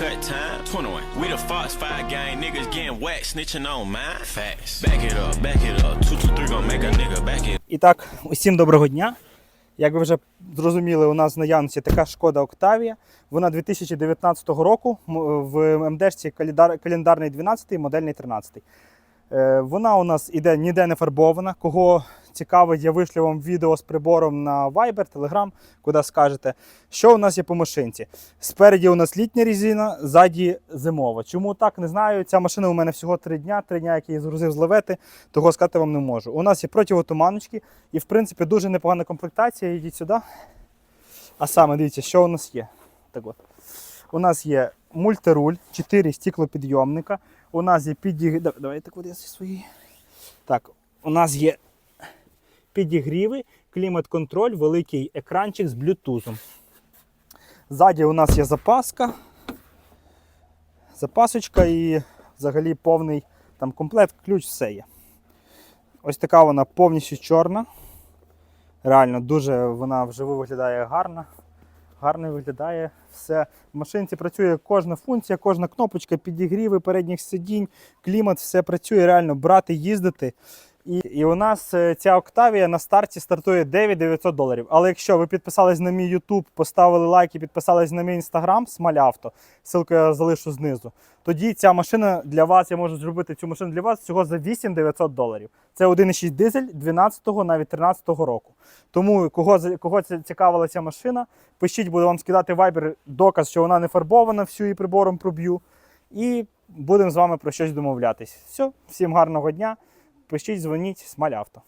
cut time. 21. We the Fox 5 gang niggas getting whacked, snitching on mine. Facts. Back it up, back it up. 223 gon' make a nigga back it І так, усім доброго дня. Як ви вже зрозуміли, у нас в наявності така шкода Октавія. Вона 2019 року в МДшці календарний 12, модельний 13. Е, Вона у нас іде ніде не фарбована. Кого цікавить, я вишлю вам відео з прибором на Viber, Telegram, куди скажете, що у нас є по машинці. Спереді у нас літня резина, ззаді зимова. Чому так, не знаю. Ця машина у мене всього 3 дня, 3 дня, як я згрузив з левети, того сказати вам не можу. У нас є противотуманочки і, в принципі, дуже непогана комплектація. Йдіть сюди. А саме дивіться, що у нас є. Так от. У нас є мультируль, 4 стіклопідйомника. У нас є підіг... Да- Давайте зі свої. Так, у нас є підігріви, клімат-контроль, великий екранчик з блютузом. Ззаді у нас є запаска. Запасочка і взагалі повний там комплект, ключ, все є. Ось така вона повністю чорна. Реально дуже вона вживу виглядає гарно. Гарно виглядає все. В машинці працює кожна функція, кожна кнопочка, підігріви передніх сидінь, клімат, все працює реально брати, їздити. І, і у нас е, ця Октавія на старті стартує 9900 доларів. Але якщо ви підписались на мій YouTube, поставили лайк і підписались на мій інстаграм Смалявто, ссылку я залишу знизу, тоді ця машина для вас, я можу зробити цю машину для вас всього за 8900 доларів. Це 1,6 дизель 12-го, навіть 13-го року. Тому кого, кого цікавила ця машина, пишіть, буду вам скидати вайбер доказ, що вона не фарбована, всю її прибором проб'ю. І будемо з вами про щось домовлятись. Все, всім гарного дня. Пишіть, дзвоніть, смалявто.